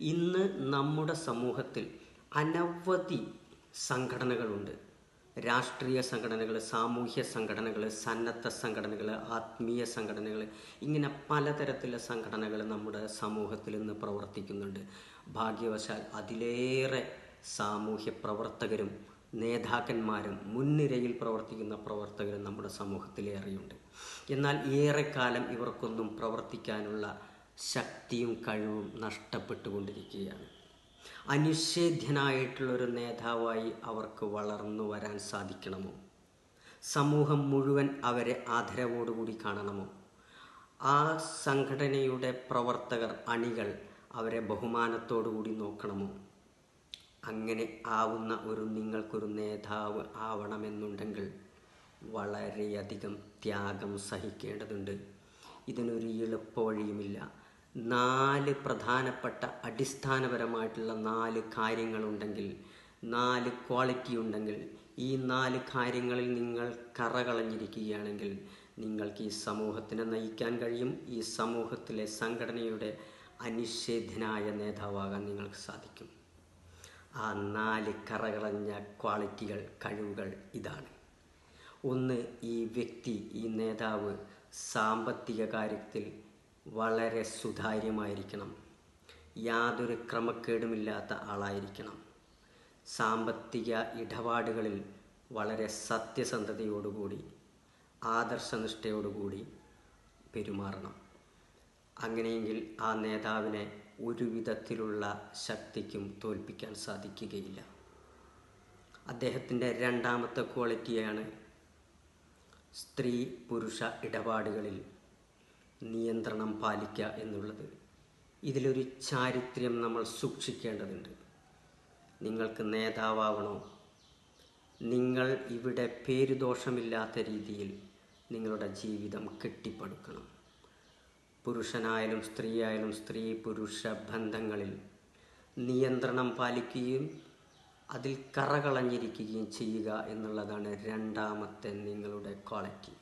ഇന്ന് നമ്മുടെ സമൂഹത്തിൽ അനവധി സംഘടനകളുണ്ട്. രാഷ്ട്രീയ സംഘടനകൾ സാമൂഹ്യ സംഘടനകൾ സന്നദ്ധ സംഘടനകൾ ആത്മീയ സംഘടനകൾ ഇങ്ങനെ പലതരത്തിലുള്ള സംഘടനകൾ നമ്മുടെ സമൂഹത്തിൽ ഇന്ന് പ്രവർത്തിക്കുന്നുണ്ട്. ഭാഗ്യവശാൽ അതിലേറെ സാമൂഹ്യ പ്രവർത്തകരും നേതാക്കന്മാരും മുൻനിരയിൽ പ്രവർത്തിക്കുന്ന പ്രവർത്തകരും നമ്മുടെ സമൂഹത്തിലേറെയുണ്ട് എന്നാൽ ഏറെക്കാലം ഇവർക്കൊന്നും പ്രവർത്തിക്കാനുള്ള ശക്തിയും കഴിവും നഷ്ടപ്പെട്ടുകൊണ്ടിരിക്കുകയാണ്. അനിഷേധ്യനായിട്ടുള്ളൊരു നേതാവായി അവർക്ക് വളർന്നു വരാൻ സാധിക്കണമോ? സമൂഹം മുഴുവൻ അവരെ ആദരവോടുകൂടി കാണണമോ? ആ സംഘടനയുടെ പ്രവർത്തകർ അണികൾ അവരെ ബഹുമാനത്തോടുകൂടി നോക്കണമോ? അങ്ങനെ ആവുന്ന ഒരു നിങ്ങൾക്കൊരു നേതാവ് ആവണമെന്നുണ്ടെങ്കിൽ വളരെയധികം ത്യാഗം സഹിക്കേണ്ടതുണ്ട്. ഇതിനൊരു എളുപ്പ വഴിയുമില്ല നാല് പ്രധാനപ്പെട്ട അടിസ്ഥാനപരമായിട്ടുള്ള നാല് കാര്യങ്ങളുണ്ടെങ്കിൽ നാല് ക്വാളിറ്റി ഉണ്ടെങ്കിൽ ഈ നാല് കാര്യങ്ങളിൽ നിങ്ങൾ കറകളഞ്ഞിരിക്കുകയാണെങ്കിൽ നിങ്ങൾക്ക് ഈ സമൂഹത്തിനെ നയിക്കാൻ കഴിയും ഈ സമൂഹത്തിലെ സംഘടനയുടെ അനിഷേധ്യനായ നേതാവാകാൻ നിങ്ങൾക്ക് സാധിക്കും. ആ നാല് കറകളഞ്ഞ ക്വാളിറ്റികൾ കഴിവുകൾ ഇതാണ്. ഒന്ന് ഈ വ്യക്തി ഈ നേതാവ് സാമ്പത്തിക കാര്യത്തിൽ വളരെ സുതാര്യമായിരിക്കണം. യാതൊരു ക്രമക്കേടുമില്ലാത്ത ആളായിരിക്കണം. സാമ്പത്തിക ഇടപാടുകളിൽ വളരെ സത്യസന്ധതയോടുകൂടി ആദർശനിഷ്ഠയോടുകൂടി പെരുമാറണം. അങ്ങനെയെങ്കിൽ ആ നേതാവിനെ ഒരു വിധത്തിലുള്ള ശക്തിക്കും തോൽപ്പിക്കാൻ സാധിക്കുകയില്ല. അദ്ദേഹത്തിന്റെ രണ്ടാമത്തെ ക്വാളിറ്റിയാണ് സ്ത്രീ പുരുഷ ഇടപാടുകളിൽ നിയന്ത്രണം പാലിക്കുക എന്നുള്ളത്. ഇതിലൊരു ചാരിത്ര്യം നമ്മൾ സൂക്ഷിക്കേണ്ടതുണ്ട്. നിങ്ങൾക്ക് നേതാവാകണോ നിങ്ങൾ ഇവിടെ പേരുദോഷമില്ലാത്ത രീതിയിൽ നിങ്ങളുടെ ജീവിതം കെട്ടിപ്പടുക്കണം. പുരുഷനായാലും സ്ത്രീയായാലും സ്ത്രീ പുരുഷ ബന്ധങ്ങളിൽ നിയന്ത്രണം പാലിക്കുകയും അതിൽ കറകളഞ്ഞിരിക്കുകയും ചെയ്യുക എന്നുള്ളതാണ് രണ്ടാമത്തെ നിങ്ങളുടെ ക്വാളിറ്റി.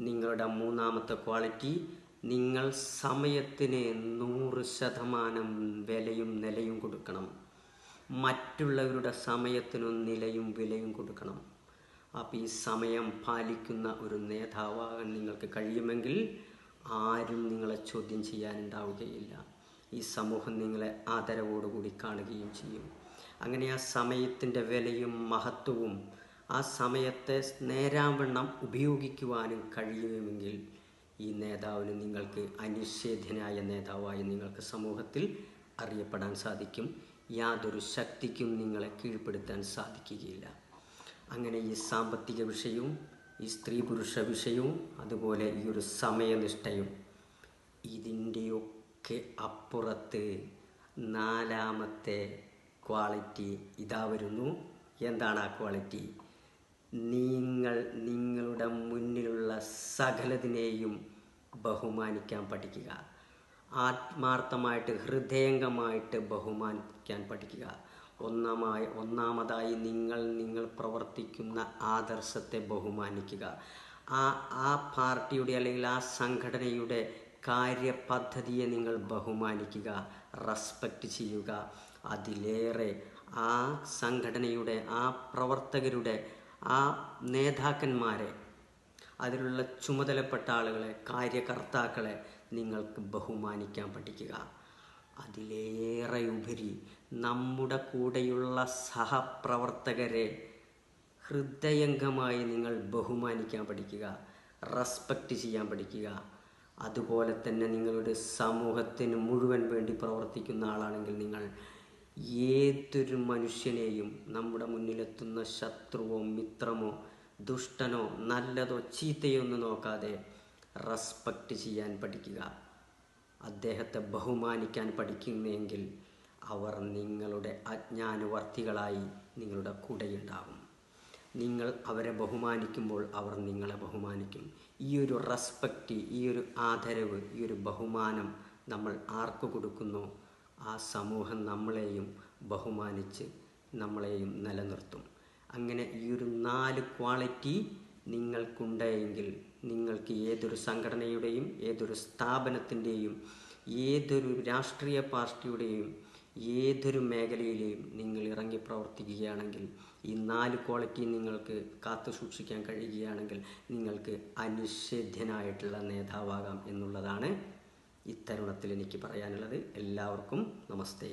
നിങ്ങളുടെ മൂന്നാമത്തെ ക്വാളിറ്റി നിങ്ങൾ സമയത്തിന് നൂറ് ശതമാനം വിലയും നിലയും കൊടുക്കണം. മറ്റുള്ളവരുടെ സമയത്തിനും നിലയും വിലയും കൊടുക്കണം. അപ്പോൾ ഈ സമയം പാലിക്കുന്ന ഒരു നേതാവാകാൻ നിങ്ങൾക്ക് കഴിയുമെങ്കിൽ ആരും നിങ്ങളെ ചോദ്യം ചെയ്യാനുണ്ടാവുകയില്ല. ഈ സമൂഹം നിങ്ങളെ ആദരവോടുകൂടി കാണുകയും ചെയ്യും. അങ്ങനെ ആ സമയത്തിന്റെ വിലയും മഹത്വവും ആ സമയത്തെ നേരാവണ്ണം ഉപയോഗിക്കുവാനും കഴിയുമെങ്കിൽ ഈ നേതാവിന് നിങ്ങൾക്ക് അനിഷേധ്യനായ നേതാവായി നിങ്ങൾക്ക് സമൂഹത്തിൽ അറിയപ്പെടാൻ സാധിക്കും. യാതൊരു ശക്തിക്കും നിങ്ങളെ കീഴ്പ്പെടുത്താൻ സാധിക്കുകയില്ല. അങ്ങനെ ഈ സാമ്പത്തിക വിഷയവും ഈ സ്ത്രീ പുരുഷ വിഷയവും അതുപോലെ ഈ ഒരു സമയനിഷ്ഠയും ഇതിന്റെയൊക്കെ അപ്പുറത്ത് നാലാമത്തെ ക്വാളിറ്റി ഇതാ വരുന്നു. എന്താണ് ആ ക്വാളിറ്റി? നിങ്ങൾ നിങ്ങളുടെ മുന്നിലുള്ള സകലതിനെയും ബഹുമാനിക്കാൻ പഠിക്കുക. ആത്മാർത്ഥമായിട്ട് ഹൃദയംഗമായിട്ട് ബഹുമാനിക്കാൻ പഠിക്കുക. ഒന്നാമായി ഒന്നാമതായി നിങ്ങൾ നിങ്ങൾ പ്രവർത്തിക്കുന്ന ആദർശത്തെ ബഹുമാനിക്കുക. ആ ആ പാർട്ടിയുടെ അല്ലെങ്കിൽ ആ സംഘടനയുടെ കാര്യപദ്ധതിയെ നിങ്ങൾ ബഹുമാനിക്കുക റെസ്പെക്റ്റ് ചെയ്യുക. അതിലേറെ ആ സംഘടനയുടെ ആ പ്രവർത്തകരുടെ ആ നേതാക്കന്മാരെ അതിലുള്ള ചുമതലപ്പെട്ട ആളുകളെ കാര്യകർത്താക്കളെ നിങ്ങൾക്ക് ബഹുമാനിക്കാൻ പഠിക്കുക. അതിലേറെ ഉപരി നമ്മുടെ കൂടെയുള്ള സഹപ്രവർത്തകരെ ഹൃദയംഗമായി നിങ്ങൾ ബഹുമാനിക്കാൻ പഠിക്കുക റെസ്പെക്റ്റ് ചെയ്യാൻ പഠിക്കുക. അതുപോലെ തന്നെ നിങ്ങളുടെ സമൂഹത്തിന് മുഴുവൻ വേണ്ടി പ്രവർത്തിക്കുന്ന ആളാണെങ്കിൽ നിങ്ങൾ ഏതൊരു മനുഷ്യനെയും നമ്മുടെ മുന്നിലെത്തുന്ന ശത്രുവോ മിത്രമോ ദുഷ്ടനോ നല്ലതോ ചീത്തയോ ഒന്നും നോക്കാതെ റെസ്പെക്റ്റ് ചെയ്യാൻ പഠിക്കുക. അദ്ദേഹത്തെ ബഹുമാനിക്കാൻ പഠിക്കുന്നെങ്കിൽ അവർ നിങ്ങളുടെ അജ്ഞാനവർത്തികളായി നിങ്ങളുടെ കൂടെയുണ്ടാകും നിങ്ങൾ അവരെ ബഹുമാനിക്കുമ്പോൾ അവർ നിങ്ങളെ ബഹുമാനിക്കും. ഈ ഒരു റെസ്പെക്റ്റ് ഈ ഒരു ആദരവ് ഈ ഒരു ബഹുമാനം നമ്മൾ ആർക്ക് കൊടുക്കുന്നോ? ആ സമൂഹം നമ്മളെയും ബഹുമാനിച്ച് നമ്മളെയും നിലനിർത്തും. അങ്ങനെ ഈ ഒരു നാല് ക്വാളിറ്റി നിങ്ങൾക്കുണ്ടെങ്കിൽ നിങ്ങൾക്ക് ഏതൊരു സംഘടനയുടെയും ഏതൊരു സ്ഥാപനത്തിന്റെയും ഏതൊരു രാഷ്ട്രീയ പാർട്ടിയുടെയും ഏതൊരു മേഖലയിലെയും നിങ്ങൾ ഇറങ്ങി പ്രവർത്തിക്കുകയാണെങ്കിൽ ഈ നാല് ക്വാളിറ്റി നിങ്ങൾക്ക് കാത്തു സൂക്ഷിക്കാൻ കഴിയുകയാണെങ്കിൽ നിങ്ങൾക്ക് അനിഷേധ്യനായിട്ടുള്ള നേതാവാകാം എന്നുള്ളതാണ് ഇത്തരുണത്തിൽ എനിക്ക് പറയാനുള്ളത് എല്ലാവർക്കും നമസ്തേ.